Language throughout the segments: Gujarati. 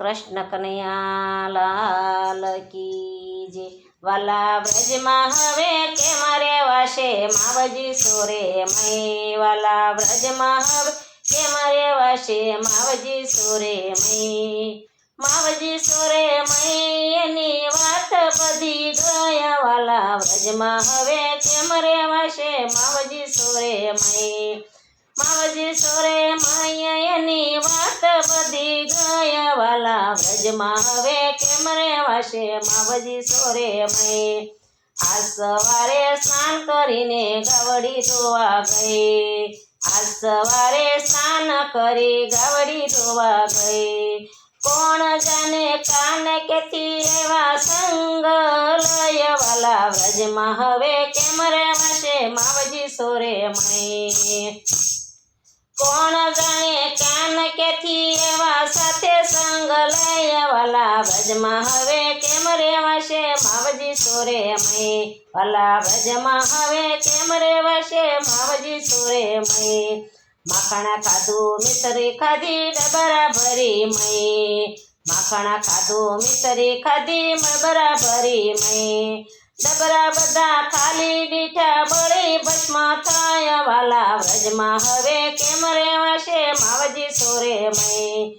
કૃષ્ણ કનૈયાલાલ કી જે વાલા વ્રજમાં હવે કેમ રેવાશે માવજી સોરે મય વાલા વ્રજમાં હવે કેમ રેવાશે માવજી સોરે મય માવજી સોરે મય એની વાત બધી ગયા વાલા વ્રજમાં હવે કેમ રેવાશે માવજી સોરે મય માવજી સોરે માય એની વાત બધી ગયા વાલા વ્રજમાં હવે કેમ રેવાશે માવજી સોરે મય આજ સવારે સ્નાન કરીને ગાવડી ધોવા ગઈ આજ સવારે સ્નાન કરી ગાવડી ધોવા ગઈ કોણ જાને કાન કેથી એવા સંગ લય વાલા વ્રજમાં હવે કેમ રેવાશે માવજી સોરે મય કોણ જાણે કાન કેથી એવા સાથે સંગ લઈ વાલા ભજમાં હવે કેમ રેવાશે? માવજી સોરે મય. વાલા ભજમાં હવે કેમ રેવાશે? માવજી સોરે મય. માખણા ખાધું, મિસરી ખાધી, ડબરા ભરી મય. માખણા ખાધું, મિસરી ખાધી મબરા ભરી મય. ડબરા બધા ખાલી દીઠા બળી ભસ્મ થાય. વાલા વ્રજમાં હવે કેમ રેવાશે માવજી સોરે મય?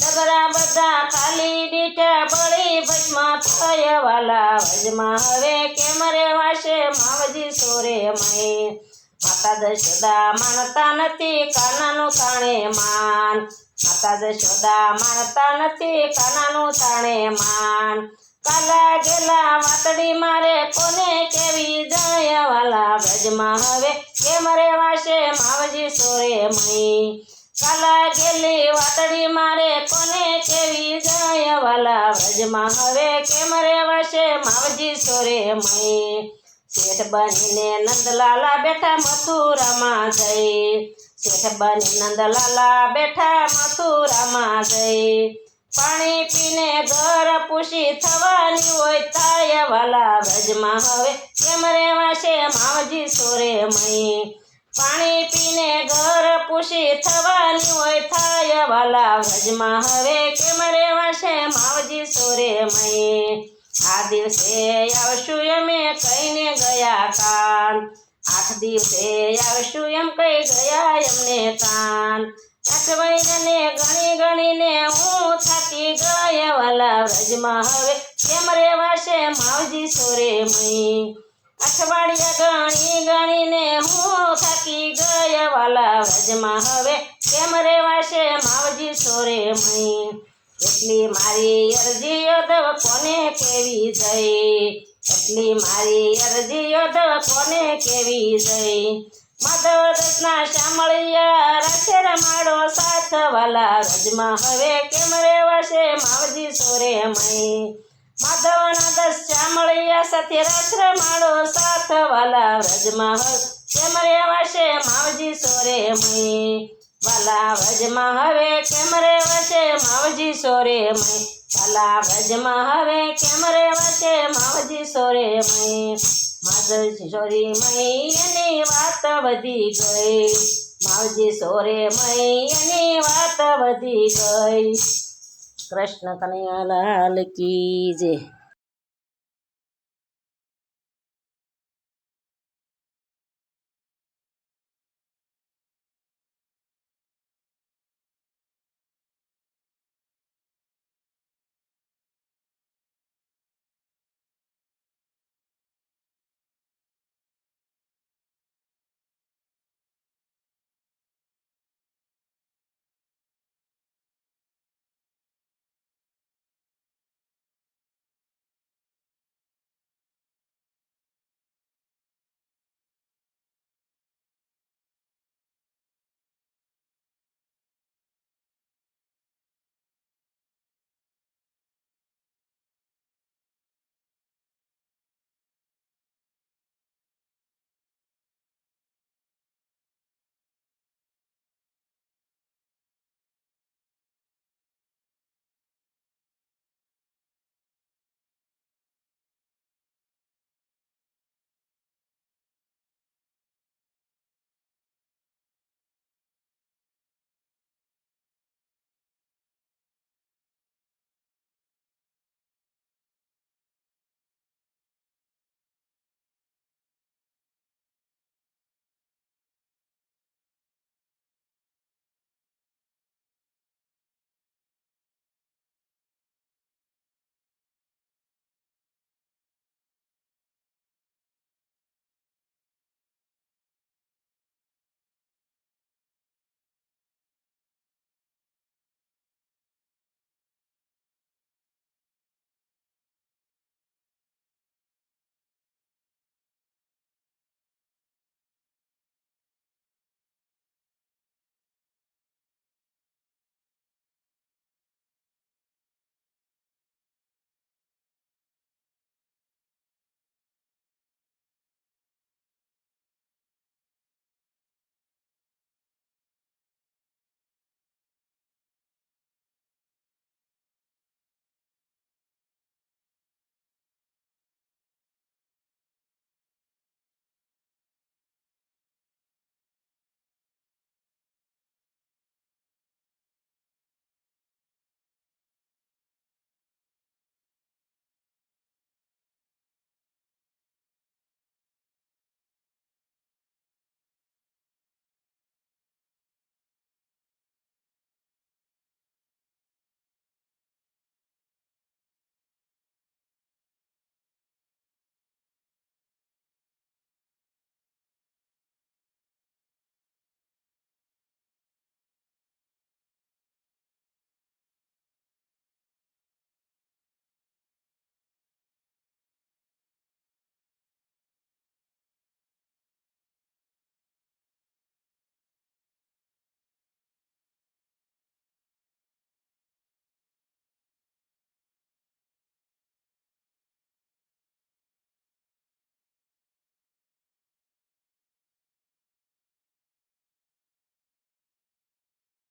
ડબરા બધા ખાલી દીઠા બળી ભસ્મ થાય. વાલા વ્રજમાં હવે કેમ રેવાશે માવજી સોરે મય? માતા દશોદા માનતા નથી કાનાનું તાણે માન. માતા દશોદા માનતા નથી કાનાનું તાણે માન. કાલા ગેલા વાતડી મારે કોને કેવી જાય વાલા વ્રજમાં હવે કેમ રેવાશે માવજી સોરે મય કાલા ગેલી વાતડી મારે કોને કેવી જાય વાલા વ્રજમાં હવે કેમ રેવાશે માવજી સોરે મય શેઠ બનીને નંદલાલા બેઠા મથુરામાં જઈ શેઠ બની નંદલાલા બેઠા મથુરામાં જઈ પાણી પીને ઘર પૂછી થવાની હોય થાય વાલા ભજમાં હવે કેમ રેવાશે માવજી સોરે મય પાણી પીને ઘર પૂછી થવાની હોય થાય વાલા ભજમાં હવે કેમ રેવાશે માવજી સોરે મય આ દિવસે આવશું અમે કહીને ગયા કાન. આઠ દિવસે આવશું એમ કહી ગયા એમને કાન. આઠ મહિનાને ગણી ગણીને હું થાકી ગયા વાલા વ્રજમાં હવે કેમ રેવાશે માવજી સોરે મય અઠવાડિયા ગણી ગણીને હું થાકી ગયા વાલા વ્રજમાં હવે કેમ રેવાશે માવજી સોરે મય એટલી મારી અરજી યોદવ કોને કેવી જઈ? એટલી મારી અરજી યોદવ કોને કેવી જઈ? માધવ દસના શામળિયા રાખે રમાડો સાથ વાલા રજમાં હવે કેમ રેવાશે માવજી સોરે મય માધવના દસ શામળિયા સાથે રાસ રમાડો સાથ વાલા રજમાં હવે કેમ રેવાશે માવજી સોરે મય વાલા વ્રજમાં હવે કેમ રેવાશે માવજી સોરે મય વાલા વ્રજમાં હવે કેમ રેવાશે માવજી સોરે મય. માધવજી સોરી મય, એની વાત વધી ગઈ. માવજી સોરે મય, એની વાત વધી ગઈ. કૃષ્ણ કનૈયાલાલ કી જય.